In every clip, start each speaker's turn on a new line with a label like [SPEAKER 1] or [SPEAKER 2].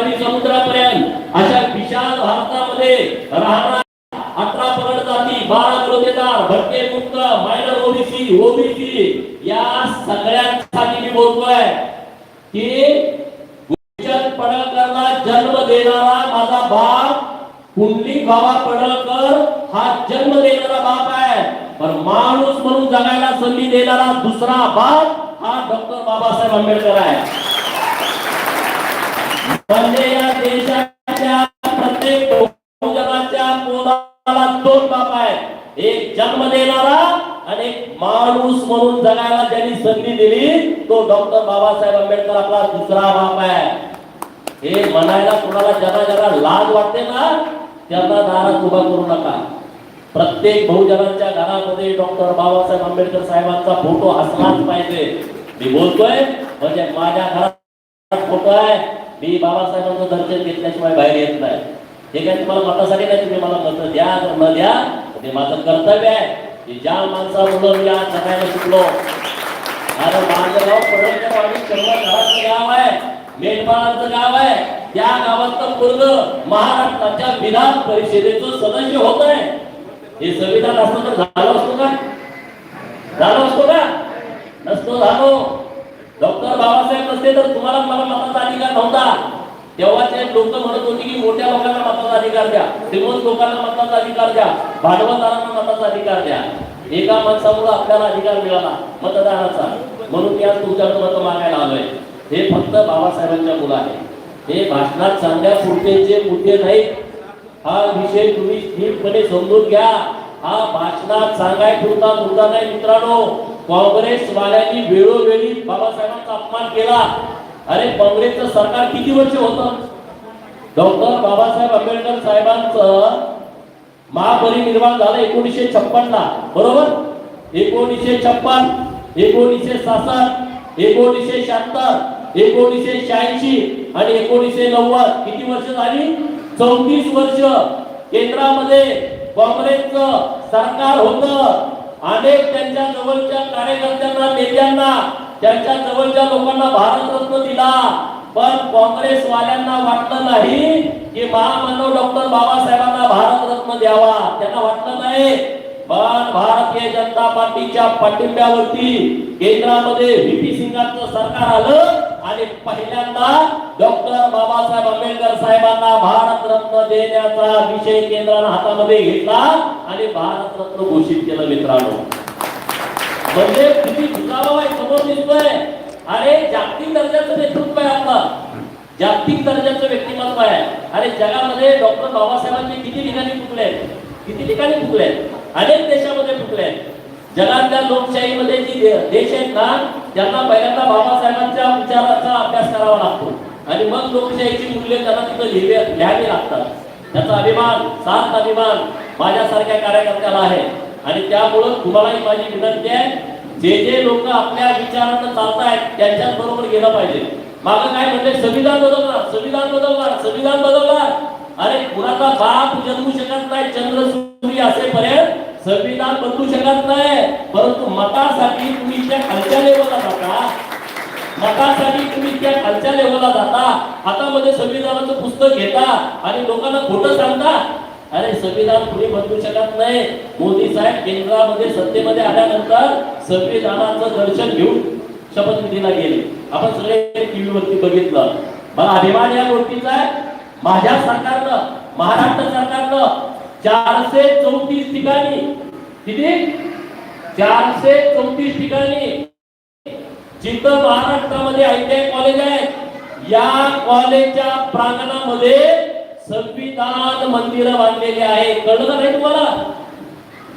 [SPEAKER 1] आणि समुद्रापर्यंत अशा विशाल भारतामध्ये राहणार अठरा पगड जाती बारा गुणवत्तेदार भटके मुक्त मायनर ओबीसी ओबीसी या सगळ्यांसाठी मी बोलतोय की गुलशन पडळकरला जन्म देणारा माझा बाप कुंडली बाबा पडळकर हा जन्म देणारा बाप आहे. पण माणूस म्हणून जगायला संधी देणारा दुसरा बाप हा डॉक्टर बाबासाहेब आंबेडकर आहे. म्हणजे या देशाच्या प्रत्येक बहुजनाच्या पोराला दोन बाप आहेत. एक जन्म देणारा आणि एक माणूस म्हणून जगायला ज्यांनी संधी दिली तो डॉक्टर बाबासाहेब आंबेडकर आपला दुसरा बाप आहे. हे म्हणायला कोणाला ज्यांना ज्यांना लाज वाटते ना त्यांना दारात उभा करू नका. प्रत्येक बहुजनांच्या घरामध्ये डॉक्टर बाबासाहेब आंबेडकर साहेबांचा फोटो असलाच पाहिजे. मी बोलतोय म्हणजे माझ्या घरात फोटो आहे. मी बाबासाहेबांचं दर्शन घेतल्याशिवाय बाहेर येत नाही. हे काय तुम्हाला मतासाठी नाही तुम्ही मला मत द्या. तर न द्या ते माझं कर्तव्य आहे. की ज्या माणसामुळं मी आज जगायला शिकलो माझं माझं गाव पडळकर आणि घराचं गाव आहे. मेंढपाळांचं गाव आहे. त्या गावातलं पूर्ण महाराष्ट्राच्या विधान परिषदेचं सदस्य होत आहे. हे संविधान असतं तर झालं असतो का? झालं असतो का? नसतो झालो. डॉक्टर बाबासाहेब नसते तर तुम्हाला मला मताचा अधिकार नव्हता. तेव्हाचे लोक म्हणत होते की मोठ्या लोकांना मताचा अधिकार द्या. श्रीमंत लोकांना मताचा अधिकार द्या. भांडवलदारांना मताचा अधिकार द्या. एका माणसामुळे आपल्याला अधिकार मिळाला. मतदानाचा. म्हणून मी आज तुमच्याकडे मत मागायला आलोय. हे फक्त बाबासाहेबांच्या मुलं आहे हे भाषणात सांगण्या पुरतेचे मुद्दे नाहीत हा विषय तुम्ही नीटपणे समजून घ्या. हा भाषणात सांगाय पुरता मुद्दा नाही मित्रांनो. काँग्रेस वाल्यांनी वेळोवेळी बाबासाहेबांचा अपमान केला. अरे काँग्रेसचं सरकार किती वर्ष होतं? डॉक्टर बाबासाहेब आंबेडकर साहेबांचं महापरिनिर्वाण झालं एकोणीसशे छप्पन ला बरोबर? एकोणीसशे छप्पन एकोणीसशे सहासष्ट एकोणीसशे शहात्तर एकोणीसशे शहाऐंशी आणि एकोणीसशे नव्वद. किती वर्ष झाली? चौतीस वर्ष. केंद्रामध्ये काँग्रेसचं सरकार होतं. अनेक त्यांच्या जवळच्या कार्यकर्त्यांना नेत्यांना त्यांच्या जवळच्या लोकांना भारतरत्न दिला. पण काँग्रेस वाल्यांना वाटलं नाही की महामानव डॉक्टर बाबासाहेबांना भारतरत्न द्यावा. त्यांना वाटलं नाही. पण भारतीय जनता पार्टीच्या पाठिंब्यावरती केंद्रामध्ये व्हीपी सिंगांचं सरकार आलं. आणि पहिल्यांदा डॉक्टर बाबासाहेब आंबेडकर साहेबांना भारतरत्न देण्याचा विषय केंद्रानं हातामध्ये घेतला आणि भारतरत्न घोषित केलं मित्रांनो. म्हणजे किती दुरावा समोर दिसतोय. अरे जागतिक दर्जाचं नेतृत्व आहे आपलं. जागतिक दर्जाचं व्यक्तिमत्व आहे. अरे जगामध्ये डॉक्टर बाबासाहेबांनी किती ठिकाणी फुटले किती ठिकाणी फुटले अनेक देशामध्ये फुटले जगातल्या लोकशाहीमध्ये जी देश आहेत ना त्यांना पहिल्यांदा बाबासाहेबांच्या विचाराचा अभ्यास करावा लागतो. आणि मग लोकशाहीची मूल्य त्यांना तिथं लिहावे लिहावी लागतात. त्याचा अभिमान सात अभिमान माझ्यासारख्या कार्यकर्त्याला आहे. आणि त्यामुळं तुम्हालाही माझी विनंती आहे जे जे लोक आपल्या विचारानं चालतायत त्यांच्याच बरोबर गेलं पाहिजे. मागं काय म्हणले संविधान बदलणार संविधान बदलणार संविधान बदलणार. अरे कुणाचा बाप जन्मू शकत नाही चंद्र सूर्य असेपर्यंत संविधान बदलू शकत नाही. परंतु मतासाठी तुम्ही त्या खालच्या लेवलला जाता. मतासाठी तुम्ही त्या खालच्या लेवलला जाता. हातामध्ये संविधानाचं पुस्तक घेता आणि लोकांना खोटं सांगता. अरे संविधान कुणी बदलू शकत नाही. मोदी साहेब केंद्रामध्ये सत्तेमध्ये आल्यानंतर संविधानाचं दर्शन घेऊन शपथविधीला गेले. आपण सगळे टीव्ही वरती बघितलं. मला अभिमान या गोष्टीचा आहे. माझ्या सरकारनं महाराष्ट्र सरकारनं चारशे चौतीस ठिकाणी. किती? चारशे चौतीस ठिकाणी. जिथं महाराष्ट्रामध्ये आय टी आय कॉलेज आहे या कॉलेजच्या प्रांगणामध्ये संविधान मंदिर बांधलेले आहे कळलं का नाही तुम्हाला?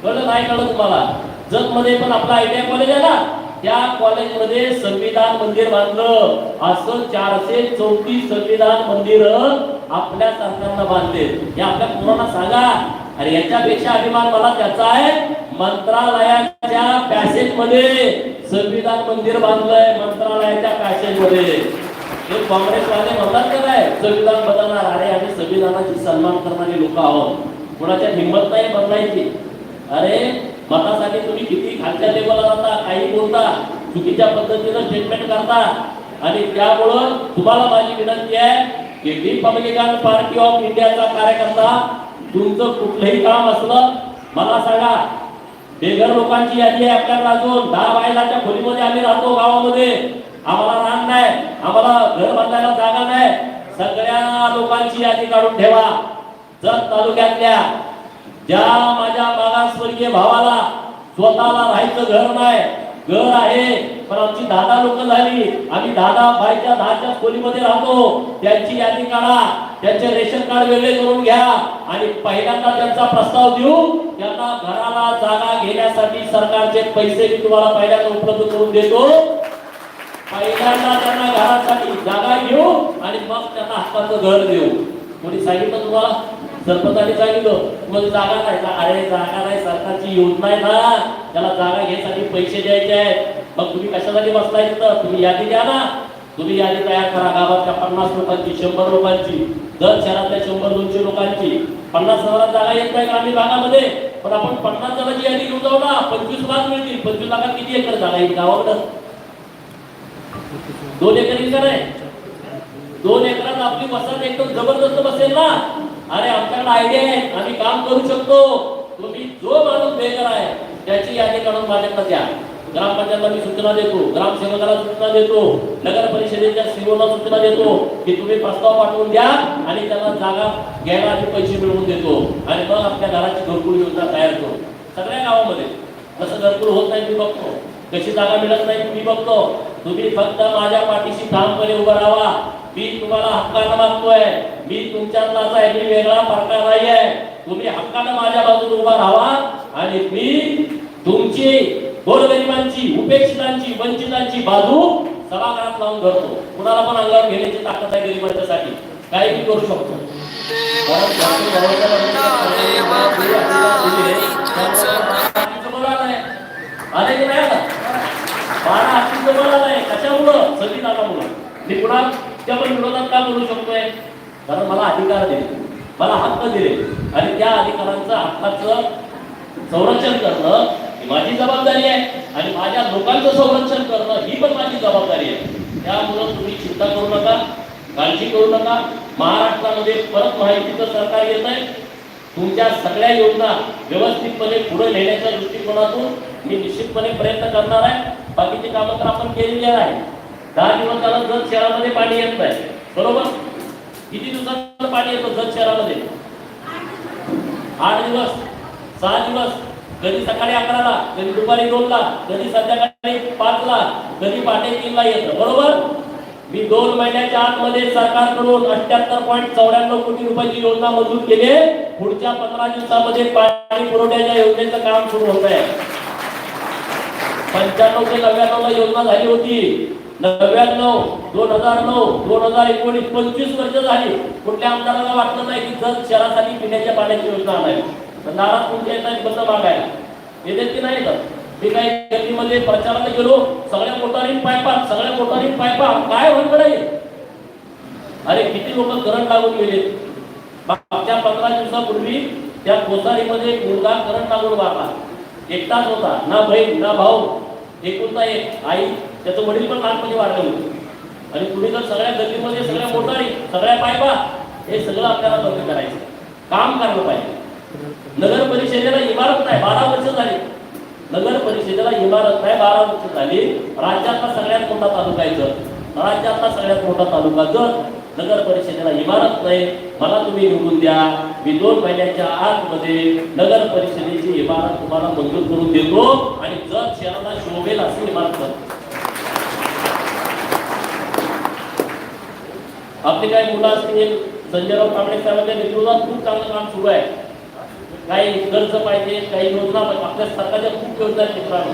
[SPEAKER 1] कळलं नाही कळलं तुम्हाला? जतमधे पण आपला आय टी आय कॉलेज आहे ना? त्या कॉलेजमध्ये संविधान मंदिर बांधलं. असं चारशे चौतीस संविधान मंदिर आपल्या सरकारनं बांधले. हे आपल्या मुलांना सांगा. अरे याच्यापेक्षा अभिमान मला त्याचा आहे. मंत्रालयाच्या पॅसेजमध्ये संविधान मंदिर बांधलंय मंत्रालयाच्या पॅसेजमध्ये हे काँग्रेसवाले म्हणतात का काय संविधान बदलणार. अरे आम्ही संविधानाची सन्मान करणारी लोक आहोत. कोणाच्या हिंमत नाही बदलायची अरे मतासाठी तुम्ही किती खालच्या लेवलला जाता काही बोलता चुकीच्या पद्धतीनं स्टेटमेंट करता. आणि त्यामुळं तुम्हाला माझी विनंती आहे की रिपब्लिकन पार्टी ऑफ इंडियाचा कार्यकर्ता तुमचं कुठलंही काम असलं मला सांगा. बेघर लोकांची यादी आहे आपल्याकडे अजून. दहा बायलाच्या खोलीमध्ये आम्ही राहतो गावामध्ये. आम्हाला रान नाही. आम्हाला घर बांधायला जागा नाही. सगळ्या लोकांची यादी काढून ठेवा. जत तालुक्यातल्या ज्या माझ्या मागासवर्गीय भावाला स्वतःला राहायचं घर नाही घर आहे पण आमची दादा लोक झाली. आम्ही दादा बायच्या दहाच्या खोलीमध्ये राहतो. त्यांची यादी काढा. त्यांचे रेशन कार्ड वेगळे करून घ्या. आणि पहिल्यांदा त्यांचा प्रस्ताव देऊ. त्यांना घराला जागा घेण्यासाठी सरकारचे पैसे मी तुम्हाला पहिल्यांदा उपलब्ध करून देतो. पहिल्यांदा त्यांना घरासाठी जागा घेऊ आणि मग त्यांना हक्काचं घर देऊ. कोणी सांगितलं तुम्हाला? सरपंचाने सांगितलं मग जागा नाही अरे जागा नाही सरकारची योजना आहे ना. त्याला जागा घ्यायसाठी पैसे द्यायचे आहेत. मग तुम्ही कशासाठी बसताय तर तुम्ही यादी द्या ना. तुम्ही यादी तयार करा. गावातल्या पन्नास लोकांची शंभर लोकांची दर शहरातल्या शंभर दोनशे लोकांची. पन्नास हजारात जागा येत नाही ग्रामीण भागामध्ये? पण आपण पन्नास जणांची यादी घेऊन जाऊ ना. पंचवीस लाख मिळतील. पंचवीस लाखात किती एकर जागा येईल गावाकडं? दोन एकर एकर आहे. दोन एकरात आपली वसाहत एकदम जबरदस्त बसेल ना. अरे आमच्याकडे आयडिया आहे. आम्ही काम करू शकतो. तुम्ही जो माणूस बेकार आहे त्याची यादी काढून माझ्याकडे द्या. ग्रामपंचायतला मी सूचना देतो. ग्रामसेवकाला सूचना देतो. नगर परिषदेच्या सीओला सूचना देतो की तुम्ही प्रस्ताव पाठवून द्या आणि त्याला जागा घ्यायला आम्ही पैसे मिळवून देतो. आणि मग आपल्या घराची घरकुल योजना तयार करू. सगळ्या गावामध्ये कसं घरकुल होत नाही मी बघतो. कशी जागा मिळत नाही मी बघतो. तुम्ही फक्त माझ्या पाठीशी ठामपणे उभं राहा. मी तुम्हाला हक्कानं मागतोय. मी तुमच्यातलाच आहे मी वेगळा प्रकार नाही आहे. तुम्ही हक्कानं माझ्या बाजूने उभा राहा आणि मी तुमची गोरगरिबांची उपेक्षितांची वंचितांची बाजू सभागृहात लावून धरतो. कुणाला पण अंगावर घेण्याची ताकद आहे गरिबांच्यासाठी. काही मी करू शकतो. कारण जाती धर्माच्या बाबतीत बोलायला आहे. आले की नाही? बारा हत्तीचं बळ आलंय कशामुळं? संविधानामुळं मी कुणाच्या पण विरोधात का बोलू शकतोय? कारण मला अधिकार दिले. मला हक्क दिले. आणि त्या अधिकारांचं हक्काचं संरक्षण करणं ही माझी जबाबदारी आहे. आणि माझ्या लोकांचं संरक्षण करणं ही पण माझी जबाबदारी आहे. त्यामुळं तुम्ही चिंता करू नका काळजी करू नका. महाराष्ट्रामध्ये परत माहितीचं सरकार येत आहे. तुमच्या सगळ्या योजना व्यवस्थितपणे पुढे नेण्याच्या दृष्टिकोनातून मी निश्चितपणे प्रयत्न करणार आहे. बाकीची कामं तर आपण केलेली आहे दहा दिवस झालं शहरामध्ये पाणी येत नाही. बरोबर? किती दिवसात पाणी येतं? जत शहरामध्ये. आठ दिवस सहा दिवस कधी सकाळी अकराला कधी दुपारी दोनला कधी संध्याकाळी पाचला कधी पहाटे तीनला येतं. बरोबर? मी दोन महिन्याच्या आतमध्ये सरकारकडून अठ्याहत्तर पॉईंट चौऱ्याण्णव कोटी रुपयाची योजना मंजूर केली. पुढच्या पंधरा दिवसामध्ये पाणी पुरवठ्याच्या योजनेचं काम सुरू होत आहे. पंच्याण्णव ते नव्याण्णव योजना झाली होती. नव्याण्णव दोन हजार नऊ दोन हजार एकोणीस पंचवीस वर्ष झाली. कुठल्या आमदाराला वाटलं नाही की जर शहरासाठी पिण्याच्या पाण्याची योजना आणावी? तर नाराज तुमच्या येतात बंद मागायला? येते की नाही तर. मी काही गल्लीमध्ये प्रचाराला गेलो सगळ्या मोटारीन पायपा सगळ्या मोटारीन पायपा काय होणार आहे? अरे किती लोक करंट लागून गेले. मागच्या पंधरा दिवसापूर्वी त्या कोसारीमध्ये एक मुलगा करंट लागून वारला. एकटाच होता. ना बहीण ना भाऊ. एकुलता एक. आई त्याचं वडील पण लहानपणी वाढलं होते. आणि पुढे तर सगळ्या गल्लीमध्ये सगळ्या मोटारी सगळ्या पायपा हे सगळं आपल्याला बंद करायचं. काम करायला पाहिजे. नगर परिषदेला इमारत नाही बारा वर्ष झाली. नगर परिषदेला इमारत नाही बारा वर्ष झाली. राज्यातला सगळ्यात मोठा तालुका आहे जर राज्यातला सगळ्यात मोठा तालुका जर नगर परिषदेला इमारत नाही. मला तुम्ही निवडून द्या. मी दोन महिन्याच्या आतमध्ये नगर परिषदेची इमारत तुम्हाला मंजूर करून देतो. आणि जर शहराला शोभेल अशी इमारत करतो आपली काही मुलं असतील संजयराव कांबळे साहेबांच्या नेतृत्वात खूप चांगलं काम सुरू आहे. काही कर्ज पाहिजे काही योजना पाहिजे. आपल्या सरकारच्या खूप योजना आहेत मित्रांनो.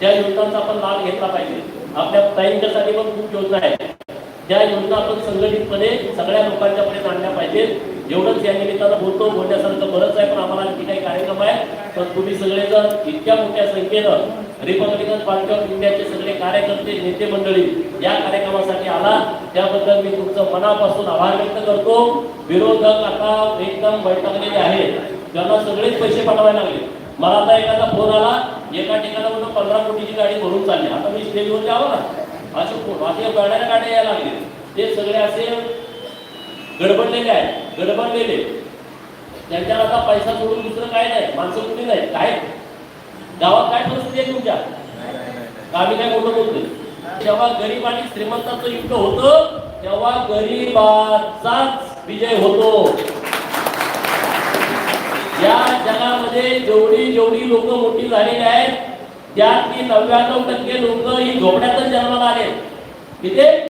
[SPEAKER 1] त्या योजनांचा आपण लाभ घेतला पाहिजे. आपल्या ताईंच्यासाठी पण खूप योजना आहेत. त्या योजना आपण संघटितपणे सगळ्या लोकांच्या पर्यंत आणल्या पाहिजेत. एवढंच या निमित्तानं बोलतो बोलण्यासारखं बरंच आहे पण आम्हाला आणखी काही कार्यक्रम आहे पण तुम्ही सगळेजण इतक्या मोठ्या संख्येनं रिपब्लिकन पार्टी ऑफ इंडियाचे सगळे कार्यकर्ते नेते मंडळी या कार्यक्रमासाठी आला. त्याबद्दल मी तुमचं मनापासून आभार व्यक्त करतो. विरोधक आता एकदम बैठकलेले आहेत. त्यांना सगळेच पैसे पाठवायला लागले. मला आता एखादा फोन आला. एका ठिकाणावरून पंधरा कोटीची गाडी भरून चालली. आता मी स्टेजवर जावं ना. असे फोन गाड्या गाड्या यायला लागले. ते सगळे असे गडबडलेले आहेत. गडबडलेले. त्यांच्यावर आता पैसा सोडून दुसरं काय नाही. माणसं कुठे नाही काय? गावात काय परिस्थिती आहे तुमच्या? आम्ही काय मोठं बोलतोय? जेव्हा गरीब आणि श्रीमंताचं युद्ध होतं तेव्हा गरीबाचाच विजय होतो. या जगामध्ये जेवढी जेवढी लोक मोठी झालेली आहेत त्यातली नव्याण्णव टक्के लोक ही झोपड्यातच जन्माला आले किती?